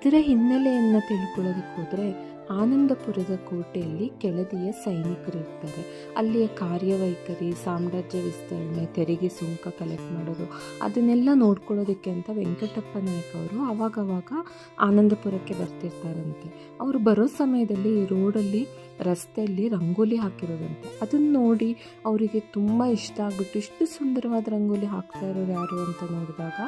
ಇದರ ಹಿನ್ನೆಲೆಯನ್ನು ತಿಳ್ಕೊಳ್ಳೋದಕ್ಕೆ ಹೋದರೆ ಆನಂದಪುರದ ಕೋಟೆಯಲ್ಲಿ ಕೆಳದಿಯ ಸೈನಿಕರಿರ್ತಾರೆ. ಅಲ್ಲಿಯ ಕಾರ್ಯವೈಖರಿ, ಸಾಮ್ರಾಜ್ಯ ವಿಸ್ತರಣೆ, ತೆರಿಗೆ ಸುಂಕ ಕಲೆಕ್ಟ್ ಮಾಡೋದು, ಅದನ್ನೆಲ್ಲ ನೋಡ್ಕೊಳ್ಳೋದಕ್ಕೆ ಅಂತ ವೆಂಕಟಪ್ಪ ನಾಯಕ್ ಅವರು ಅವಾಗವಾಗ ಆನಂದಪುರಕ್ಕೆ ಬರ್ತಿರ್ತಾರಂತೆ. ಅವರು ಬರೋ ಸಮಯದಲ್ಲಿ ರೋಡಲ್ಲಿ, ರಸ್ತೆಯಲ್ಲಿ ರಂಗೋಲಿ ಹಾಕಿರೋದಂತೆ. ಅದನ್ನು ನೋಡಿ ಅವರಿಗೆ ತುಂಬ ಇಷ್ಟ ಆಗ್ಬಿಟ್ಟು ಇಷ್ಟು ಸುಂದರವಾದ ರಂಗೋಲಿ ಹಾಕ್ತಾ ಇರೋರು ಯಾರು ಅಂತ ನೋಡಿದಾಗ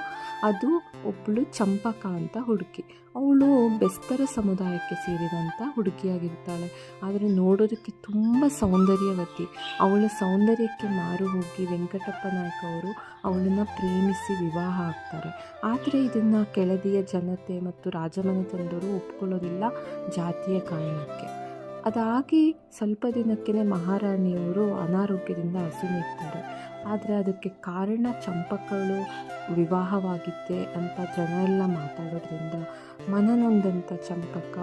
ಅದು ಒಬ್ಬಳು ಚಂಪಕ ಅಂತ ಹುಡುಕಿ. ಅವಳು ಬೆಸ್ತರ ಸಮುದಾಯಕ್ಕೆ ಸೇರಿದಂಥ ಹುಡುಗಿಯಾಗಿರ್ತಾಳೆ. ಆದರೆ ನೋಡೋದಕ್ಕೆ ತುಂಬ ಸೌಂದರ್ಯವತಿ. ಅವಳ ಸೌಂದರ್ಯಕ್ಕೆ ಮಾರು ಹೋಗಿ ವೆಂಕಟಪ್ಪ ನಾಯ್ಕ ಅವರು ಅವಳನ್ನು ಪ್ರೇಮಿಸಿ ವಿವಾಹ ಆಗ್ತಾರೆ. ಆದರೆ ಇದನ್ನು ಕೆಳದಿಯ ಜನತೆ ಮತ್ತು ರಾಜಮನೆತನದವರು ಒಪ್ಕೊಳ್ಳೋದಿಲ್ಲ ಜಾತಿಯ ಕಾರಣಕ್ಕೆ. ಅದಾಗಿ ಸ್ವಲ್ಪ ದಿನಕ್ಕೇ ಮಹಾರಾಣಿಯವರು ಅನಾರೋಗ್ಯದಿಂದ ಹಸುನಿರ್ತಾರೆ ಆದರೆ ಅದಕ್ಕೆ ಕಾರಣ ಚಂಪಕಗಳು ವಿವಾಹವಾಗಿದ್ದೆ ಅಂತ ಜನ ಎಲ್ಲ ಮಾತಾಡೋದ್ರಿಂದ ಮನನೊಂದಂಥ ಚಂಪಕ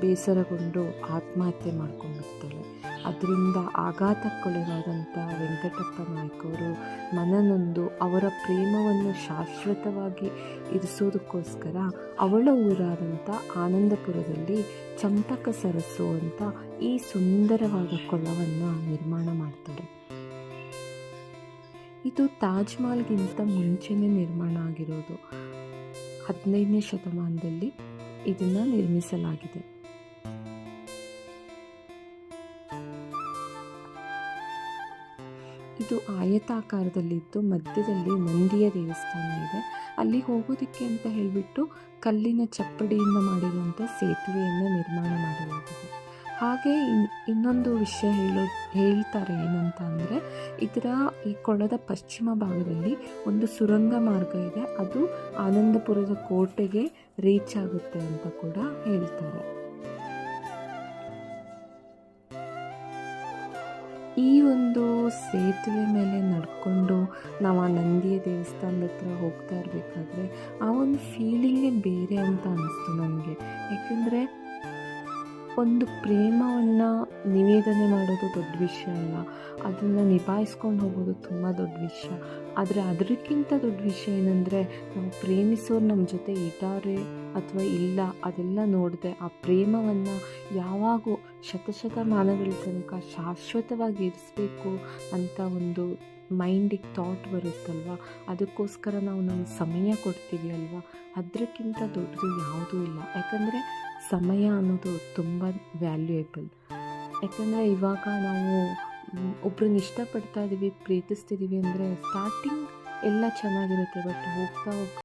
ಬೇಸರಗೊಂಡು ಆತ್ಮಹತ್ಯೆ ಮಾಡ್ಕೊಂಡ್ಬಿಡ್ತಾಳೆ ಅದರಿಂದ ಆಘಾತಕ್ಕೊಳಗಾದಂಥ ವೆಂಕಟಪ್ಪ ನಾಯ್ಕವರು ಮನನೊಂದು ಅವರ ಪ್ರೇಮವನ್ನು ಶಾಶ್ವತವಾಗಿ ಇರಿಸೋದಕ್ಕೋಸ್ಕರ ಅವಳ ಊರಾದಂಥ ಆನಂದಪುರದಲ್ಲಿ ಚಂಪಕ ಸರಸ್ಸು ಅಂತ ಈ ಸುಂದರವಾದ ಕೊಳವನ್ನು ನಿರ್ಮಾಣ ಮಾಡ್ತಾರೆ. ಇದು ತಾಜ್ ಮಹಲ್ಗಿಂತ ಮುಂಚೆನೇ ನಿರ್ಮಾಣ ಆಗಿರೋದು. ಹದಿನೈದನೇ ಶತಮಾನದಲ್ಲಿ ಇದನ್ನು ನಿರ್ಮಿಸಲಾಗಿದೆ. ಇದು ಆಯತಾಕಾರದಲ್ಲಿದ್ದು ಮಧ್ಯದಲ್ಲಿ ನಂದಿಯ ದೇವಸ್ಥಾನ ಇದೆ. ಅಲ್ಲಿ ಹೋಗೋದಕ್ಕೆ ಅಂತ ಹೇಳಿಬಿಟ್ಟು ಕಲ್ಲಿನ ಚಪ್ಪಡಿಯಿಂದ ಮಾಡಿರುವಂಥ ಸೇತುವೆಯನ್ನು ನಿರ್ಮಾಣ ಮಾಡಲಾಗಿದೆ. ಹಾಗೆ ಇನ್ನೊಂದು ವಿಷಯ ಹೇಳೋ, ಹೇಳ್ತಾರೆ ಏನಂತ ಅಂದರೆ, ಇದರ ಈ ಕೊಳದ ಪಶ್ಚಿಮ ಭಾಗದಲ್ಲಿ ಒಂದು ಸುರಂಗ ಮಾರ್ಗ ಇದೆ. ಅದು ಆನಂದಪುರದ ಕೋಟೆಗೆ ರೀಚ್ ಆಗುತ್ತೆ ಅಂತ ಕೂಡ ಹೇಳ್ತಾರೆ. ಈ ಒಂದು ಸೇತುವೆ ಮೇಲೆ ನಡ್ಕೊಂಡು ನಾವು ಆ ನಂದಿಯ ದೇವಸ್ಥಾನದ ಹತ್ರ ಹೋಗ್ತಾ ಇರಬೇಕಾದ್ರೆ ಆ ಒಂದು ಫೀಲಿಂಗೇ ಬೇರೆ ಅಂತ ಅನ್ನಿಸ್ತು ನನಗೆ. ಯಾಕೆಂದರೆ ಒಂದು ಪ್ರೇಮವನ್ನು ನಿವೇದನೆ ಮಾಡೋದು ದೊಡ್ಡ ವಿಷಯ ಅಲ್ಲ. ಅದನ್ನು ನಿಭಾಯಿಸ್ಕೊಂಡು ಹೋಗೋದು ತುಂಬ ದೊಡ್ಡ ವಿಷಯ. ಆದರೆ ಅದಕ್ಕಿಂತ ದೊಡ್ಡ ವಿಷಯ ಏನಂದರೆ, ನಾವು ಪ್ರೇಮಿಸೋರು ನಮ್ಮ ಜೊತೆ ಇದ್ದಾರೆ ಅಥವಾ ಇಲ್ಲ, ಅದೆಲ್ಲ ನೋಡಿದೆ ಆ ಪ್ರೇಮವನ್ನು ಯಾವಾಗೂ ಶತಶತಮಾನಗಳ ತನಕ ಶಾಶ್ವತವಾಗಿ ಇರಿಸಬೇಕು ಅಂತ ಒಂದು ಮೈಂಡಿಗೆ ಥಾಟ್ ಬರುತ್ತಲ್ವ? ಅದಕ್ಕೋಸ್ಕರ ನಾವು ನಮ್ಮ ಸಮಯ ಕೊಡ್ತೀವಿ ಅಲ್ವಾ? ಅದಕ್ಕಿಂತ ದೊಡ್ಡದು ಯಾವುದೂ ಇಲ್ಲ. ಯಾಕಂದರೆ ಸಮಯ ಅನ್ನೋದು ತುಂಬ ವ್ಯಾಲ್ಯೂಯೇಬಲ್ ಯಾಕಂದರೆ ಇವಾಗ ನಾವು ಒಬ್ರನ್ನ ಇಷ್ಟಪಡ್ತಾ ಇದ್ದೀವಿ ಪ್ರೀತಿಸ್ತಿದ್ದೀವಿ ಅಂದರೆ ಸ್ಟಾರ್ಟಿಂಗ್ ಎಲ್ಲ ಚೆನ್ನಾಗಿರುತ್ತೆ ಬಟ್ ಹೋಗ್ತಾ ಹೋಗ್ತಾ